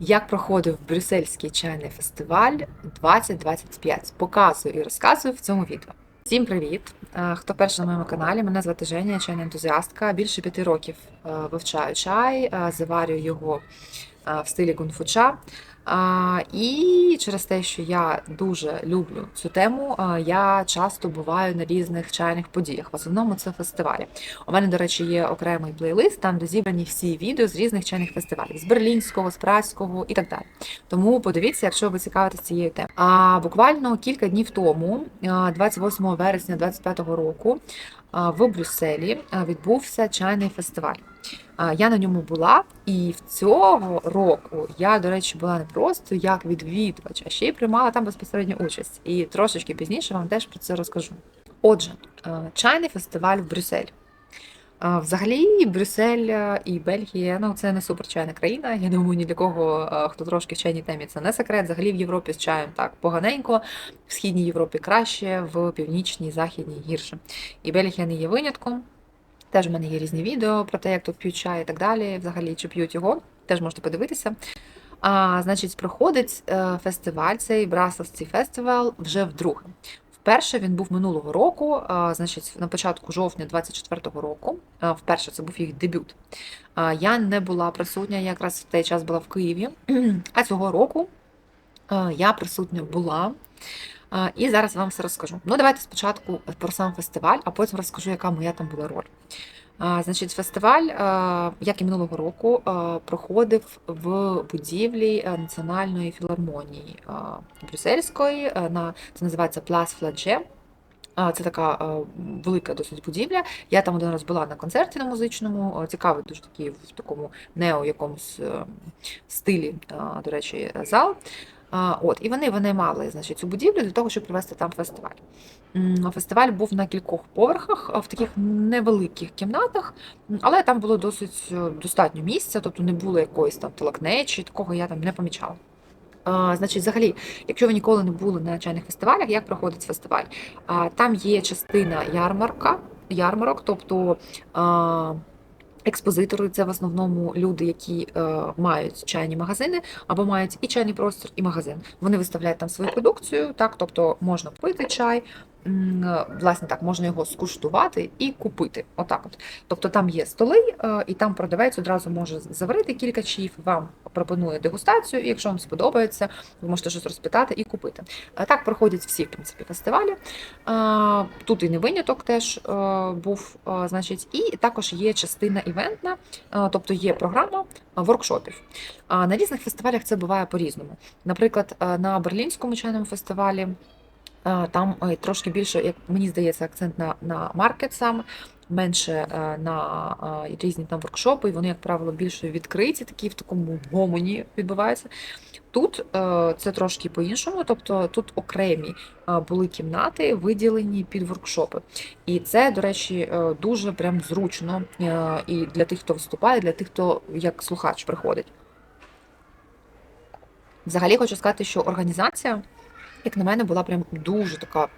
Як проходив Брюссельський чайний фестиваль 2025? Показую і розказую в цьому відео. Всім привіт! Е, Хто перший на моєму каналі? Мене звати Женя, чайна ентузіастка. Більше п'яти років е, вивчаю чай, е, заварюю його в стилі кунфуча. І через те, що я дуже люблю цю тему, я часто буваю на різних чайних подіях. В основному це фестивалі. У мене, до речі, є окремий плейлист, там де зібрані всі відео з різних чайних фестивалів з Берлінського, з Празького і так далі. Тому подивіться, якщо ви цікавитесь цією темою. А буквально кілька днів тому, 28 вересня 2025 року, в Брюсселі відбувся чайний фестиваль. Я на ньому була, і в цього року я, до речі, була не просто як відвідувач, а ще й приймала там безпосередню участь. І трошечки пізніше вам теж про це розкажу. Отже, чайний фестиваль в Брюсселі. Взагалі, Брюссель і Бельгія ну це не суперчайна країна. Я думаю, ні для кого, хто трошки в чайній темі, це не секрет. Взагалі в Європі з чаєм так поганенько, в східній Європі краще, в північній, західній гірше. І Бельгія не є винятком. Теж в мене є різні відео про те, як тут п'ють чай і так далі. Взагалі, чи п'ють його, теж можете подивитися. А, Значить, проходить е, фестиваль, цей Brussels Festival вже вдруге. Вперше він був минулого року, а, значить, на початку жовтня 24-го року. А, Вперше це був їх дебют. А, Я не була присутня, я якраз в той час була в Києві. А цього року а, я присутня була. І зараз вам все розкажу. Ну, давайте спочатку про сам фестиваль, а потім розкажу, яка моя там була роль. Значить, фестиваль, як і минулого року, проходив в будівлі Національної філармонії Брюссельської. це називається Плас Фладже. Це така велика досить будівля. Я там один раз була на концерті на музичному. Цікавий, дуже такий в такому нео якомусь е, стилі, до речі, зал. От, і вони винаймали значить, цю будівлю для того, щоб провести там фестиваль. Фестиваль був на кількох поверхах, в таких невеликих кімнатах, але там було досить е, достатньо місця, тобто не було якоїсь там толокнечі, такого я там не помічала. А, Значить, взагалі, якщо ви ніколи не були на чайних фестивалях, як проходить фестиваль? А, Там є частина ярмарка, ярмарок, тобто а, експозитори це в основному люди, які е, мають чайні магазини або мають і чайний простір, і магазин. Вони виставляють там свою продукцію, так, тобто можна пити чай. Е, Власне так, можна його скуштувати і купити. Отак от. Тобто там є столи, е, і там продавець одразу може заварити кілька чаїв, вам пропонує дегустацію, і якщо вам сподобається, ви можете щось розпитати і купити. Е, Так проходять всі в принципі фестивалі. Тут і не виняток теж був, значить, і також є частина івентна, тобто є програма воркшопів. На різних фестивалях це буває по-різному. Наприклад, на Берлінському чайному фестивалі. Е, Там е, трошки більше, як мені здається, акцент на, на маркет саме, менше е, на різні там воркшопи, і вони, як правило, більше відкриті, такі в такому гомоні відбуваються. Тут це трошки по-іншому, тобто тут окремі були кімнати, виділені під воркшопи. І це, до речі, дуже прям зручно і для тих, хто виступає, для тих, хто як слухач приходить. Взагалі хочу сказати, що організація, як на мене, була прям дуже така.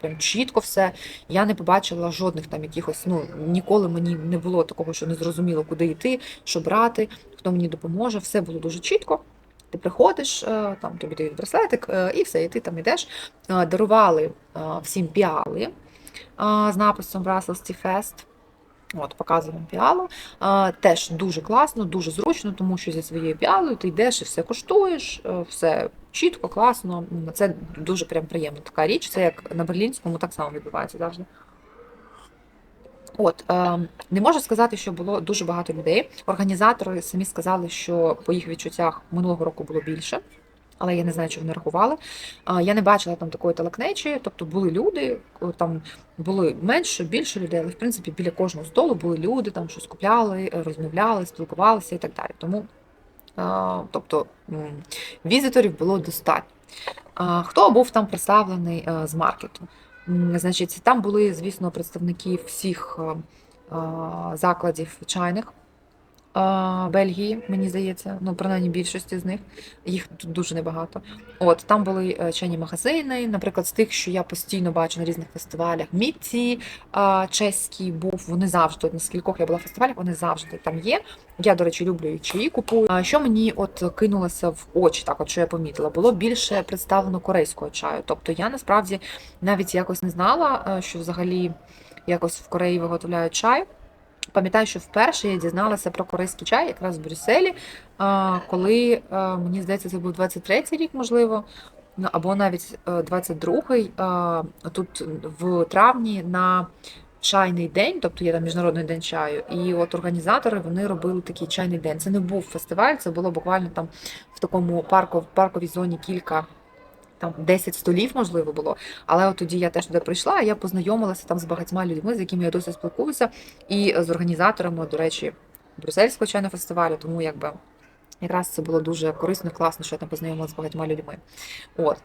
Прям чітко все. Я не побачила жодних там якихось. Ну ніколи мені не було такого, що не зрозуміло, куди йти, що брати, хто мені допоможе. Все було дуже чітко. Ти приходиш, е, там тобі дають браслетик, е, і все, і ти там йдеш. Е, Дарували всім піали з написом Brussels Tea Fest. От, показуємо піалу. А, теж дуже класно, дуже зручно, тому що зі своєю піалою ти йдеш і все коштуєш, е, все чітко, класно. М, Це дуже прям приємна така річ. Це як на Берлінському так само відбувається завжди. От, е, не можу сказати, що було дуже багато людей. Організатори самі сказали, що по їх відчуттях минулого року було більше, але я не знаю, чи вони рахували. Я не бачила там такої телекнечі, тобто були люди, там були менше, більше людей, але в принципі біля кожного столу були люди, там щось купляли, е, розмовляли, спілкувалися і так далі. Тому, тобто, візиторів було достатньо. Хто був там представлений е, з маркету? Значить, там були, звісно, представники всіх е, закладів чайних. Бельгії, мені здається, ну принаймні більшості з них. Їх тут дуже небагато. От там були е, чайні магазини, наприклад, з тих, що я постійно бачу на різних фестивалях. Мітці а, чеський був. Вони завжди на скількох я була фестивалях, вони завжди там є. Я, до речі, люблю і чаї купую. Що мені от кинулося в очі, так от що я помітила, було більше представлено корейського чаю. Тобто я насправді навіть якось не знала, е, що взагалі якось в Кореї виготовляють чай. Пам'ятаю, що вперше я дізналася про корейський чай якраз в Брюсселі, коли е, мені здається, це був 23-й рік, можливо, ну, або навіть е, 22-й. Тут в травні на чайний день, тобто є там міжнародний день чаю, і от організатори вони робили такий чайний день. Це не був фестиваль, це було буквально там в такому парку, в парковій зоні кілька. Там 10 столів, можливо, було. Але от тоді я теж туди прийшла, я познайомилася там з багатьма людьми, з якими я досі спілкуюся, і з організаторами, до речі, Брюссельського чайного фестивалю. Тому якби якраз це було дуже корисно, класно, що я там познайомилася з багатьма людьми. От.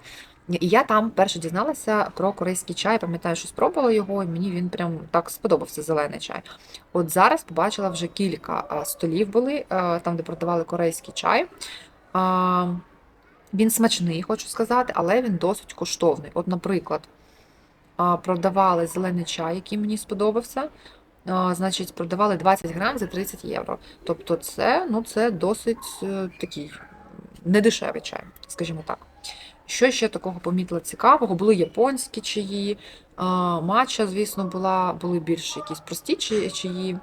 І я там перше дізналася про корейський чай. Пам'ятаю, що спробувала його, і мені він прям так сподобався зелений чай. От зараз побачила вже кілька столів були, там, де продавали корейський чай. Він смачний, хочу сказати, але він досить коштовний. От, наприклад, продавали зелений чай, який мені сподобався. Значить, продавали 20 грам за 30 євро. Тобто, це, ну, це досить е, такий недешевий чай, скажімо так. Що ще такого помітила цікавого? Були японські чаї, матча, звісно, була, були більш якісь прості чаї-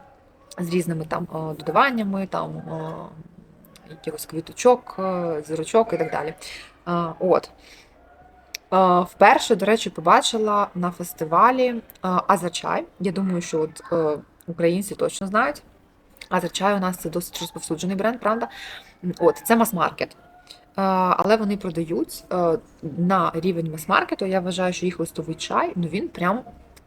з різними там додаваннями, там а, якихось квіточок, зірочок і так далі. От. Вперше, до речі, побачила на фестивалі Азерчай. Я думаю, що от е, українці точно знають. Азерчай у нас це досить розповсюджений бренд, правда? От, це мас-маркет. Але вони продають е, на рівень мас-маркету. Я вважаю, що їх листовий чай, ну він прям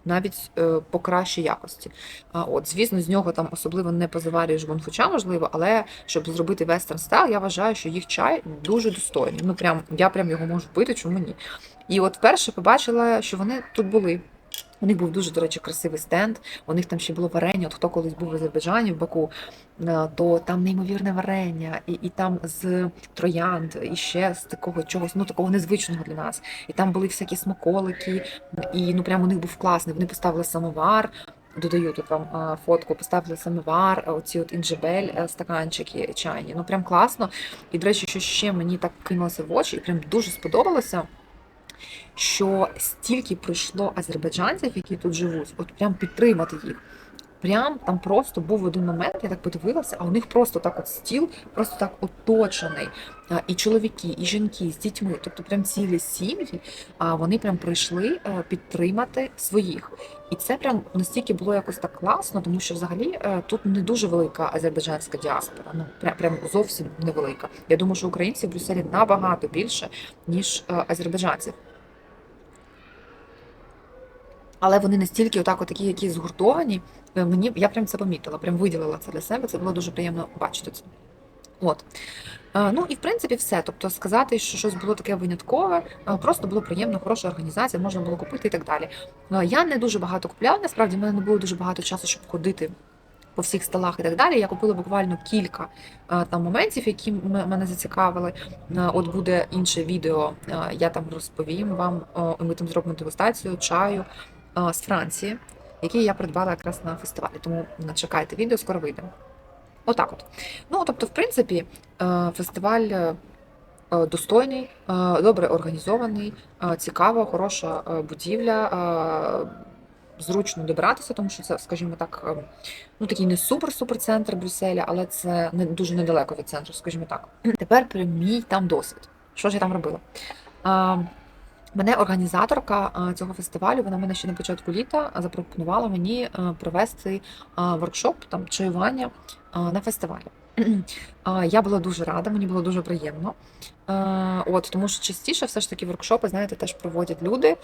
навіть е, по кращій якості. А, От, звісно, з нього там особливо не позаварюєш гонфуча, можливо, але щоб зробити вестерн стайл, я вважаю, що їх чай дуже достойний. Ну прям я прям його можу пити, чому ні. І от вперше побачила, що вони тут були. У них був дуже, до речі, красивий стенд. У них там ще було варення. От хто колись був в Азербайджані, в Баку, е, то там неймовірне варення, і, і там з троянд, і ще з такого чогось, ну такого незвичного для нас. І там були всякі смаколики, і ну прямо у них був класний. Вони поставили самовар. Додаю тут вам е, фотку, поставили самовар, оці от інжебель, е, стаканчики чайні. Ну прям класно. І, до речі, що ще мені так кинулося в очі, і прям дуже сподобалося що стільки прийшло азербайджанців, які тут живуть, от прям підтримати їх. Прям там просто був один момент, я так подивилася, а у них просто так от стіл, просто так оточений. І чоловіки, і жінки з дітьми, тобто прям цілі сім'ї, вони прям прийшли е, підтримати своїх. І це прям настільки було якось так класно, тому що взагалі е, тут не дуже велика азербайджанська діаспора. Ну прям, прям зовсім невелика. Я думаю, що українців в Брюсселі набагато більше, ніж е, азербайджанців. Але вони настільки отак, от такі, які згуртовані. е, Мені я прям це помітила, прям виділила це для себе. Це було дуже приємно бачити це. От. Е, Ну і в принципі все. Тобто сказати, що щось було таке виняткове, е, просто було приємно, хороша організація, можна було купити і так далі. Я не дуже багато купляла, насправді в мене не було дуже багато часу, щоб ходити по всіх столах і так далі. Я купила буквально кілька там моментів, які мене зацікавили. От буде інше відео, я там розповім вам. і Ми там зробимо дегустацію чаю з Франції, який я придбала якраз на фестивалі. Тому е, чекайте відео, скоро вийде. Отак от. Ну, тобто, в принципі, е, фестиваль е, е, достойний, е, добре організований, е, цікава, хороша е, будівля. е, Зручно добиратися, тому що це, скажімо так, е, ну такий не супер-супер центр Брюсселя, але це не дуже недалеко від центру, скажімо так. Тепер про мій там досвід. Що ж я там робила? Мене організаторка цього фестивалю, вона мене ще на початку літа запропонувала мені провести воркшоп там чаювання на фестивалі. Я була дуже рада, мені було дуже приємно. От, тому що частіше все ж таки воркшопи, знаєте, теж проводять люди,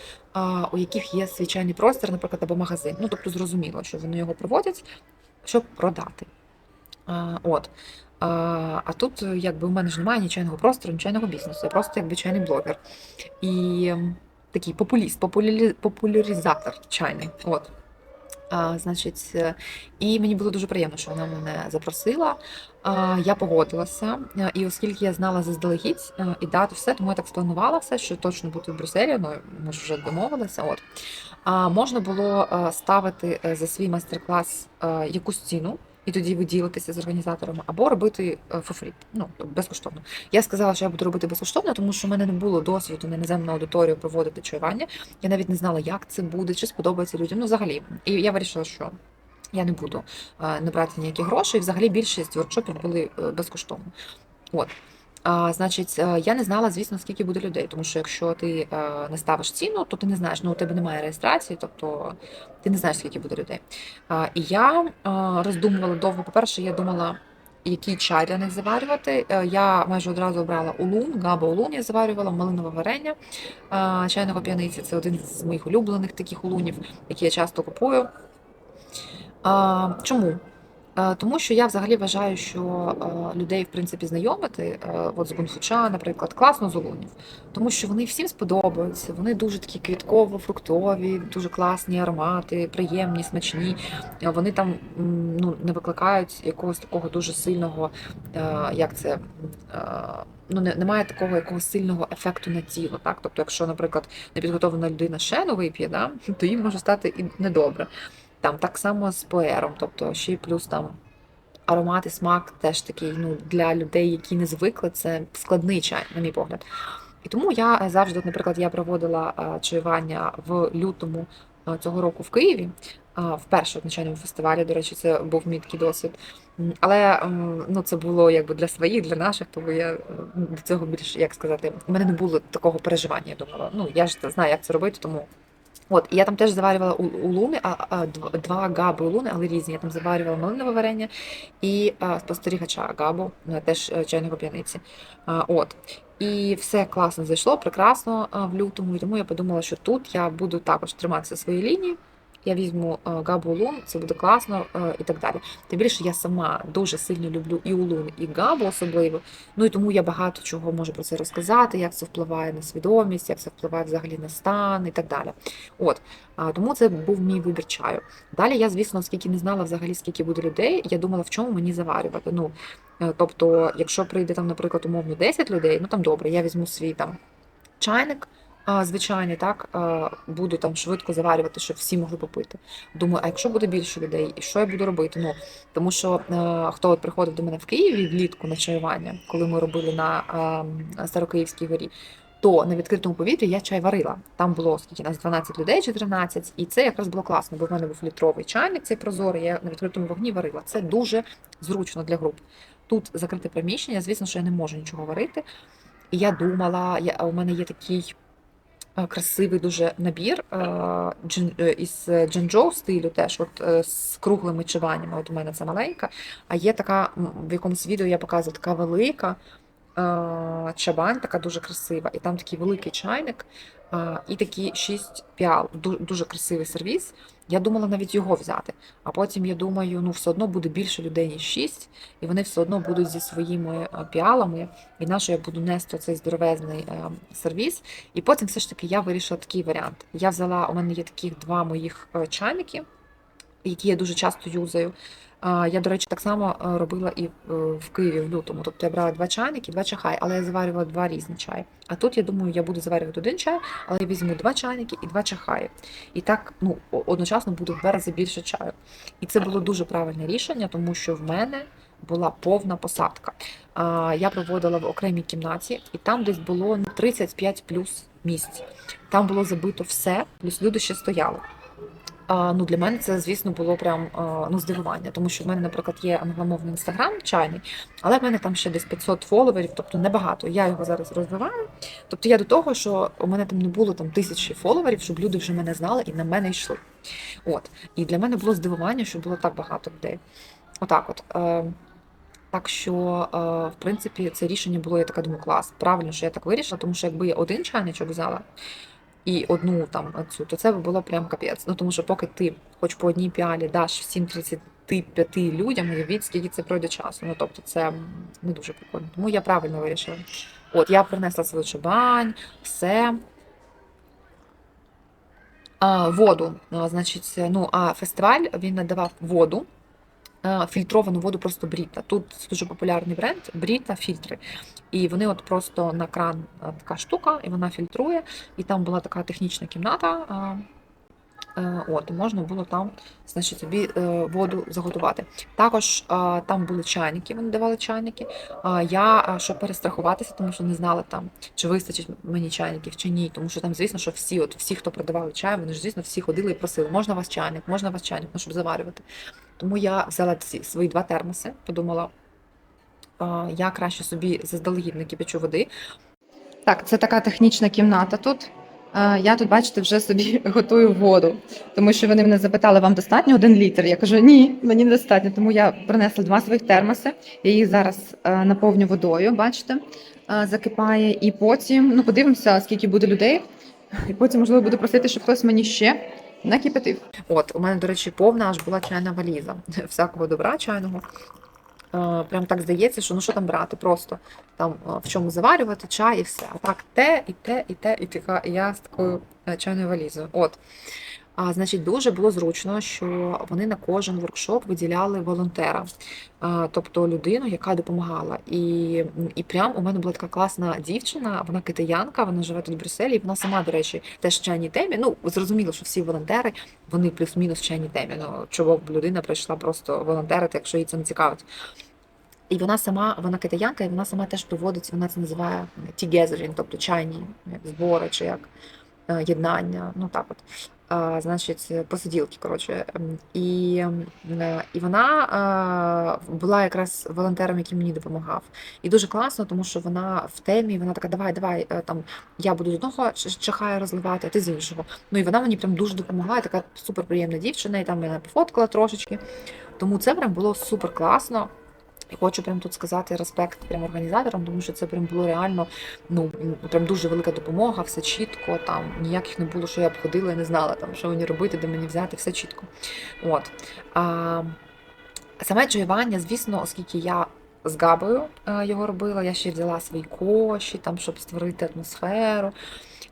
у яких є свій чайний простір, наприклад, або магазин. Ну, тобто зрозуміло, що вони його проводять, щоб продати. От. А, тут, якби у мене ж немає ні чайного простору, ні чайного бізнесу. Я просто якби чайний блогер. І такий популіст, популярі- популяризатор чайний. От. А, значить, е, і мені було дуже приємно, що вона мене запросила. А, я погодилася, е, і оскільки я знала заздалегідь е, і дату все, тому я так спланувала все, що точно бути в Брюсселі, ну ми ж вже домовилися. От а, можна було ставити за свій майстер-клас якусь ціну. І тоді ви ділитеся з організаторами, або робити фофрі, ну безкоштовно. Я сказала, що я буду робити безкоштовно, тому що в мене не було досвіду на іноземну аудиторію проводити чаювання. Я навіть не знала, як це буде, чи сподобається людям. Ну, взагалі. І я вирішила, що я не буду е, не брати ніякі гроші. І взагалі більшість воркшопів були е, безкоштовно. От. А, Значить, е, я не знала, звісно, скільки буде людей, тому що якщо ти е, не ставиш ціну, то ти не знаєш, ну у тебе немає реєстрації, тобто ти не знаєш, скільки буде людей. А, І я е, роздумувала довго. По-перше, я думала, який чай для них заварювати. Я майже одразу обрала улун, габа улун я заварювала, малинове варення чайного п'яниці. Це один з моїх улюблених таких улунів, які я часто купую. А, Чому? Е, Тому що я взагалі вважаю, що е, людей, в принципі, знайомити, е, от з Гунфуча, наприклад, класно з улунів, тому що вони всім сподобаються, вони дуже такі квітково-фруктові, дуже класні аромати, приємні, смачні. Вони там ну, не викликають якогось такого дуже сильного, як це. Ну, не- немає такого якогось сильного ефекту на тіло. Так? Тобто, якщо, наприклад, непідготовлена людина ще не вип'є, да, то їм може стати і недобре. Там так само з поером, тобто ще й плюс там аромат і смак теж такий ну, для людей, які не звикли, це складний чай, на мій погляд. І тому я е, завжди, наприклад, я проводила е, чаювання в лютому е, цього року в Києві. Вперше на чайному фестивалі, до речі, це був мій такий досвід. Але ну, це було якби для своїх, для наших, тому я до цього більш, як сказати, у мене не було такого переживання. Я думала, ну я ж знаю, як це робити, тому От, я там теж заварювала у- улуни, а, а дв- два габи улуни, але різні. Я там заварювала малинове варення і а, спостерігача габу, теж е, чайного п'яниці. От. І все класно зайшло, прекрасно в лютому. Тому я подумала, що тут я буду також триматися своєї лінії. Я візьму е, габу улун, це буде класно е, і так далі. Тим більше я сама дуже сильно люблю і улун, і габу особливо. Ну і тому я багато чого можу про це розказати, як це впливає на свідомість, як це впливає взагалі на стан і так далі. От тому це був мій вибір чаю. Далі я, звісно, оскільки не знала взагалі, скільки буде людей, я думала, в чому мені заварювати. Ну, е, тобто, якщо прийде там, наприклад, умовно 10 людей, ну там добре, я візьму свій там чайник. А, Звичайний, так, буду там швидко заварювати, щоб всі могли попити. Думаю, а якщо буде більше людей, і що я буду робити? Ну, тому що е, хто от приходив до мене в Києві влітку на чаювання, коли ми робили на е, Старокиївській горі, то на відкритому повітрі я чай варила. Там було скільки нас 12 людей чи 13, і це якраз було класно, бо в мене був літровий чайник, цей прозорий, я на відкритому вогні варила. Це дуже зручно для груп. Тут закрите приміщення, звісно, що я не можу нічого варити. І я думала, я, у мене є такий красивий дуже набір е, е, із джинджоу стилю, теж от е, з круглими чиваннями. От у мене це маленька. А є така, в якомусь відео я показувала така велика е, чабань, така дуже красива. І там такий великий чайник, е, і такі шість піал. Дуже красивий сервіс. Я думала навіть його взяти. А потім я думаю, ну все одно буде більше людей, ніж шість, і вони все одно будуть зі своїми е, піалами. І на що я буду нести цей здоровезний е, сервіс. І потім все ж таки я вирішила такий варіант. Я взяла, у мене є таких два моїх е, чайники, які я дуже часто юзаю. Я, до речі, так само е, робила і е, в Києві в лютому. Тобто я брала два чайники, два чахай, але я заварювала два різні чаї. А тут я думаю, я буду заварювати один чай, але я візьму два чайники і два чахаї. І так ну, одночасно буде в два рази більше чаю. І це було дуже правильне рішення, тому що в мене була повна посадка. Я проводила в окремій кімнаті, і там десь було ну, 35 плюс місць. Там було забито все, плюс люди ще стояли. Ну, для мене це, звісно, було прям ну, здивування, тому що в мене, наприклад, є англомовний інстаграм чайний, але в мене там ще десь 500 фоловерів, тобто небагато. Я його зараз розвиваю. Тобто я до того, що у мене там не було там тисячі фоловерів, щоб люди вже мене знали і на мене йшли. От. І для мене було здивування, що було так багато людей. Отак от. Е, так що, е, в принципі, це рішення було, я така думаю, клас. Правильно, що я так вирішила, тому що якби я один чайничок взяла і одну там цю, то це було прям капець. Ну тому що поки ти хоч по одній піалі даш всім 35 людям, уявіть, скільки це пройде часу. Ну тобто це не дуже прикольно. Тому я правильно вирішила. От, я принесла свою чабань, все. А, воду. А, значить, ну, а фестиваль він надавав воду, фільтровану воду просто Бріта. Тут дуже популярний бренд Бріта фільтри. І вони от просто на кран така штука, і вона фільтрує. І там була така технічна кімната. Е, От, можна було там, значить, собі е, воду заготувати. Також там були чайники, вони давали чайники. Я, щоб перестрахуватися, тому що не знала там, чи вистачить мені чайників, чи ні. Тому що там, звісно, що всі, от всі, хто продавали чай, вони ж, звісно, всі ходили і просили, можна вас чайник, можна вас чайник, ну, щоб заварювати. Тому я взяла ці свої два термоси, подумала, я краще собі заздалегідь накипячу води. Так, це така технічна кімната тут. Е, Я тут, бачите, вже собі готую воду, тому що вони мене запитали, вам достатньо один літр? Я кажу, ні, мені не достатньо. Тому я принесла два своїх термоси. Я їх зараз е, наповню водою, бачите, е, закипає. І потім ну, подивимося, скільки буде людей. І потім, можливо, буду просити, щоб хтось мені ще накипятив. От, у мене, до речі, повна аж була чайна валіза всякого добра чайного. Е, Прям так здається, що ну що там брати, просто там е, в чому заварювати чай і все. А так те, і те, і те, і така і я з такою е, чайною валізою. От. А, значить, дуже було зручно, що вони на кожен воркшоп виділяли волонтера, а, тобто людину, яка допомагала. І, і прям у мене була така класна дівчина, вона китаянка, вона живе тут в Брюсселі, і вона сама, до речі, теж в чайній темі. Ну, зрозуміло, що всі волонтери, вони плюс-мінус в чайній темі. Ну, чого б людина прийшла просто волонтерити, якщо їй це не цікавить. І вона сама, вона китаянка, і вона сама теж проводить, вона це називає tea тобто чайні збори чи як е, єднання. Ну так от. Значить, посиділки, коротше. Ем, І, ем, е, і вона е, була якраз волонтером, який мені допомагав. І дуже класно, тому що вона в темі, вона така, давай, давай, е, там я буду з одного чахаю розливати, а ти з іншого. Ну і вона мені прям дуже допомагає, така суперприємна дівчина, і там мене пофоткала трошечки. Тому це прям було супер класно. І хочу прям тут сказати респект прям організаторам, тому що це прям було реально ну прям дуже велика допомога, все чітко. Там ніяких не було, що я б ходила і не знала там, що мені робити, де мені взяти, все чітко. От. А, саме джоювання, звісно, оскільки я з Габою е, його робила, я ще взяла свої коші, там, щоб створити атмосферу.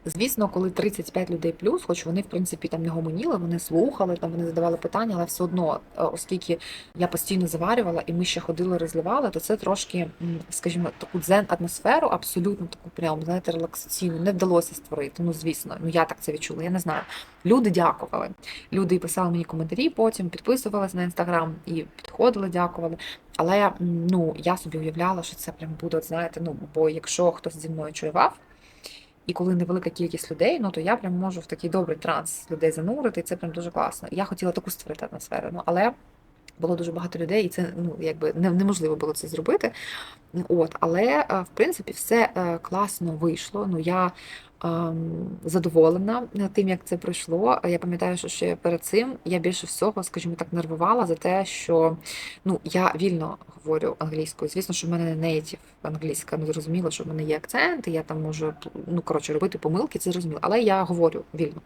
Звісно, коли 35 людей плюс, хоч вони в принципі там не гомоніли, вони слухали, там вони задавали питання, але все одно, е, оскільки я постійно заварювала і ми ще ходили, розливали, то це трошки, скажімо, таку дзен-атмосферу, абсолютно таку прям, знаєте, релаксаційну, не вдалося створити. Ну, звісно, ну я так це відчула, я не знаю. Люди дякували. Люди писали мені коментарі, потім підписувалися на інстаграм і підходили, дякували. Але ну я собі уявляла, що це прям буде, знаєте, ну бо якщо хтось зі мною чуював. І коли невелика кількість людей, ну то я прям можу в такий добрий транс людей занурити, і це прям дуже класно. Я хотіла таку створити атмосферу, ну але було дуже багато людей, і це ну якби неможливо було це зробити. От, але е, в принципі все е, класно вийшло. Ну я задоволена тим, як це пройшло. Я пам'ятаю, що ще перед цим я більше всього, скажімо так, нервувала за те, що ну я вільно говорю англійською. Звісно, що в мене не нейтів англійська, ну зрозуміло, що в мене є акцент, і я там можу ну коротше робити помилки, це зрозуміло. Але я говорю вільно.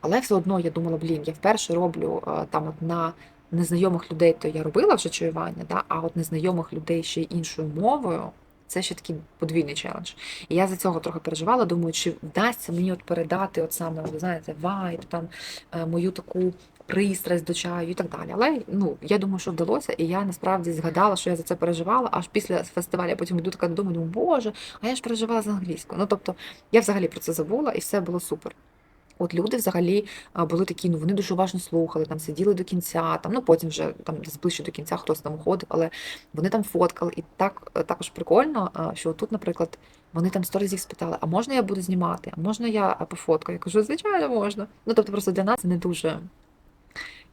Але все одно я думала, блін, я вперше роблю е, там от на незнайомих людей, то я робила вже чаювання, да? а от незнайомих людей ще іншою мовою. Це ще такий подвійний челендж. І я за цього трохи переживала. Думаю, чи вдасться мені от передати от саме, ви знаєте, вайб, там е, мою таку пристрасть до чаю і так далі. Але ну я думаю, що вдалося, і я насправді згадала, що я за це переживала. Аж після фестивалю я потім йду така додому, думаю, боже, а я ж переживала з англійською. Ну тобто я взагалі про це забула, і все було супер. От люди взагалі були такі, ну вони дуже уважно слухали, там сиділи до кінця, там ну потім вже там десь ближче до кінця хтось там уходив, але вони там фоткали. І так е, також прикольно, що тут, наприклад, вони там сто разів спитали: а можна я буду знімати? А можна я пофоткаю? Я кажу, звичайно, можна. Ну тобто, просто для нас це не дуже.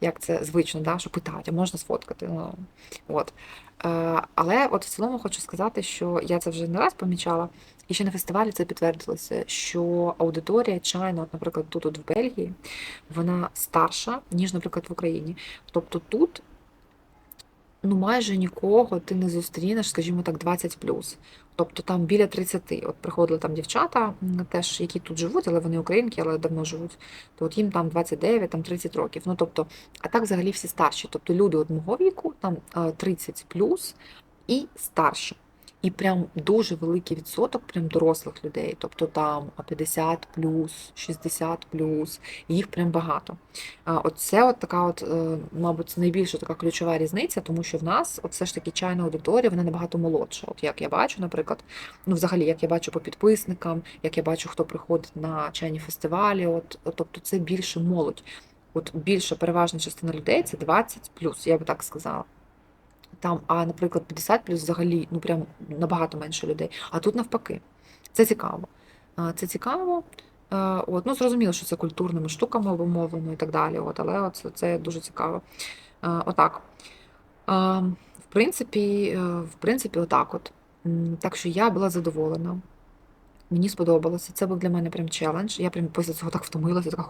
Як це звично, да, що питають, а можна сфоткати. Ну, от. Е, але от в цілому хочу сказати, що я це вже не раз помічала, і ще на фестивалі це підтвердилося, що аудиторія чайна, от, наприклад, тут от в Бельгії, вона старша, ніж, наприклад, в Україні. Тобто тут ну, майже нікого ти не зустрінеш, скажімо так, 20 Тобто там біля 30. От приходили там дівчата, теж, які тут живуть, але вони українки, але давно живуть. То от їм там 29, там 30 років. Ну тобто, а так взагалі всі старші. Тобто люди от мого віку, там 30 плюс і старші. І прям дуже великий відсоток прям дорослих людей, тобто там 50 плюс, 60 плюс, їх прям багато. Оце от така, от, е, мабуть, найбільша така ключова різниця, тому що в нас от все ж таки чайна аудиторія, вона набагато молодша. От як я бачу, наприклад, ну взагалі, як я бачу по підписникам, як я бачу, хто приходить на чайні фестивалі, от, тобто це більше молодь. От більша переважна частина людей це 20 плюс, я би так сказала. Там, а, наприклад, 50 плюс взагалі ну прям набагато менше людей. А тут навпаки. Це цікаво. Це цікаво. Е, От, ну, зрозуміло, що це культурними штуками обумовлено і так далі. От, але от це дуже цікаво. Е, Отак. Е, В принципі, в принципі, отак от. Так що я була задоволена. Мені сподобалося. Це був для мене прям челендж. Я прям після цього так втомилася, така.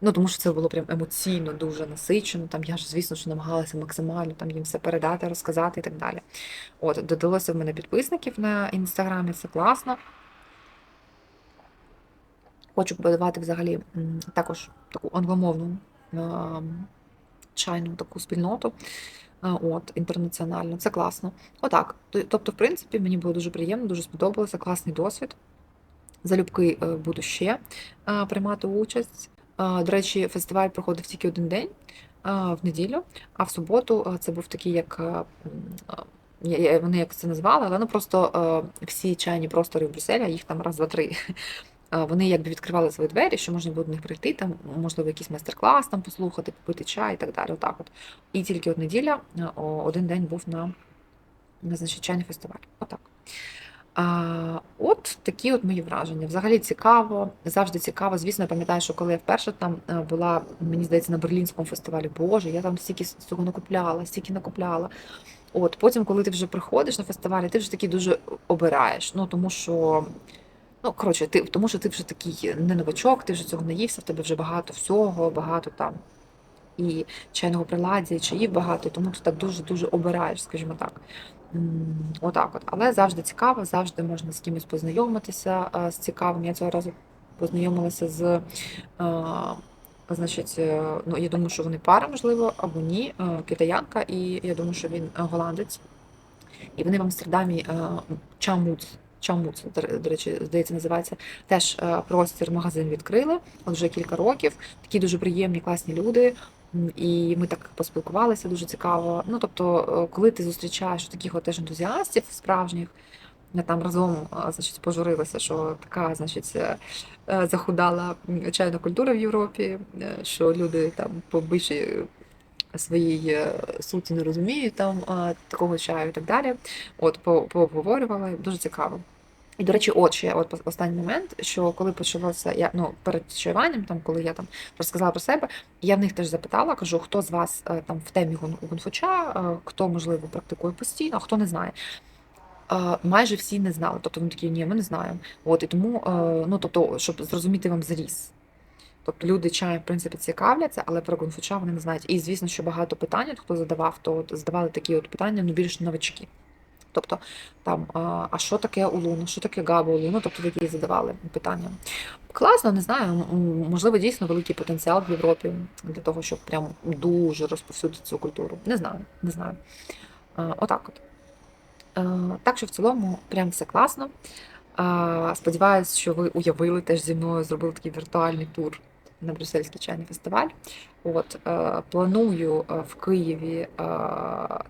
Ну, тому що це було прям емоційно дуже насичено. Там я ж, звісно, що намагалася максимально там їм все передати, розказати і так далі. От, додалося в мене підписників на інстаграмі, це класно. Хочу побудувати взагалі також таку англомовну е, чайну таку спільноту. е, От, інтернаціональну, це класно. Отак. Тобто, в принципі, мені було дуже приємно, дуже сподобалося, класний досвід. Залюбки е, буду ще е, приймати участь. Е, До речі, фестиваль проходив тільки один день в неділю, а в суботу це був такий, як вони як це назвали, але ну просто всі чайні простори в Брюсселі, їх там раз, два, три. Вони якби відкривали свої двері, що можна було до них прийти, там можливо якийсь майстер-клас там послухати, попити чай і так далі. Отак от. І тільки от неділя, один день був на, на значить, чайний фестиваль. Отак. От такі от мої враження. Взагалі цікаво, завжди цікаво. Звісно, я пам'ятаю, що коли я вперше там е, була, мені здається, на Берлінському фестивалі, Боже, я там стільки цього накупляла, стільки накупляла. От потім, коли ти вже приходиш на фестивалі, ти вже такий дуже обираєш. Ну тому що, ну коротше, ти тому, що ти вже такий не новачок, ти вже цього наївся, в тебе вже багато всього, багато там і чайного приладдя, і чаїв багато, тому ти так дуже-дуже обираєш, скажімо так. Отак от. Але завжди цікаво, завжди можна з кимось познайомитися е, з цікавим. Я цього разу познайомилася з, е, значить, е, ну, я думаю, що вони пара, можливо, або ні, китаянка, і я думаю, що він голландець. І вони в Амстердамі Чамуц. Чамуц, до речі, здається, називається. Теж простір, магазин відкрили от вже кілька років. Такі дуже приємні, класні люди. І ми так поспілкувалися дуже цікаво. Ну, тобто, е, коли ти зустрічаєш таких от теж ентузіастів справжніх, ми там разом е, значить, пожурилися, що така, значить, е, захудала чайна культура в Європі, що люди там по більшій своїй суті не розуміють там такого чаю і так далі. От пообговорювали, дуже цікаво. І, до речі, от ще от останній момент, що коли почалося, я ну перед чаюванням, там коли я там розказала про себе, я в них теж запитала, кажу, хто з вас е, там в темі гунфуча, е, хто можливо практикує постійно, хто не знає. Е, Майже всі не знали. Тобто вони такі, ні, ми не знаємо. От і тому, ну тобто, щоб зрозуміти вам зріз. Тобто люди чаєм, в принципі, цікавляться, але про гунфуча вони не знають. І звісно, що багато питань, от хто задавав, то от задавали такі от питання, ну більш новачки. Тобто там, а, що таке улун, що таке габа улун, ну, тобто такі задавали питання. Класно, не знаю. Можливо, дійсно великий потенціал в Європі для того, щоб прям дуже розповсюдити цю культуру. Не знаю, не знаю. Отак от. Так що в цілому прям все класно. Сподіваюсь, що ви уявили теж зі мною, зробили такий віртуальний тур на Брюссельський чайний фестиваль. От, е, планую е, в Києві,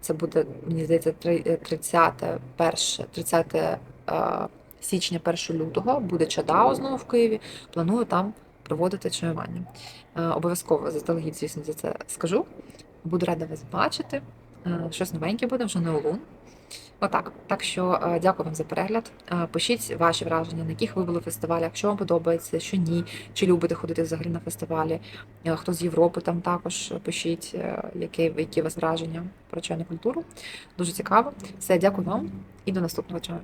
це буде, мені здається, е, 30, перше, 30 е, січня, 1 лютого, буде Чадао знову в Києві. Планую там проводити чаювання. Е, Обов'язково заздалегідь, звісно, за це скажу. Буду рада вас бачити. Е, Щось новеньке буде, вже не улун. Отак. Так що е, дякую вам за перегляд. Е, Пишіть ваші враження, на яких ви були фестивалях, що вам подобається, що ні, чи любите ходити взагалі на фестивалі. Е, Хто з Європи там також пишіть, які, які у вас враження про чайну культуру. Дуже цікаво. Все, дякую вам і до наступного чаю.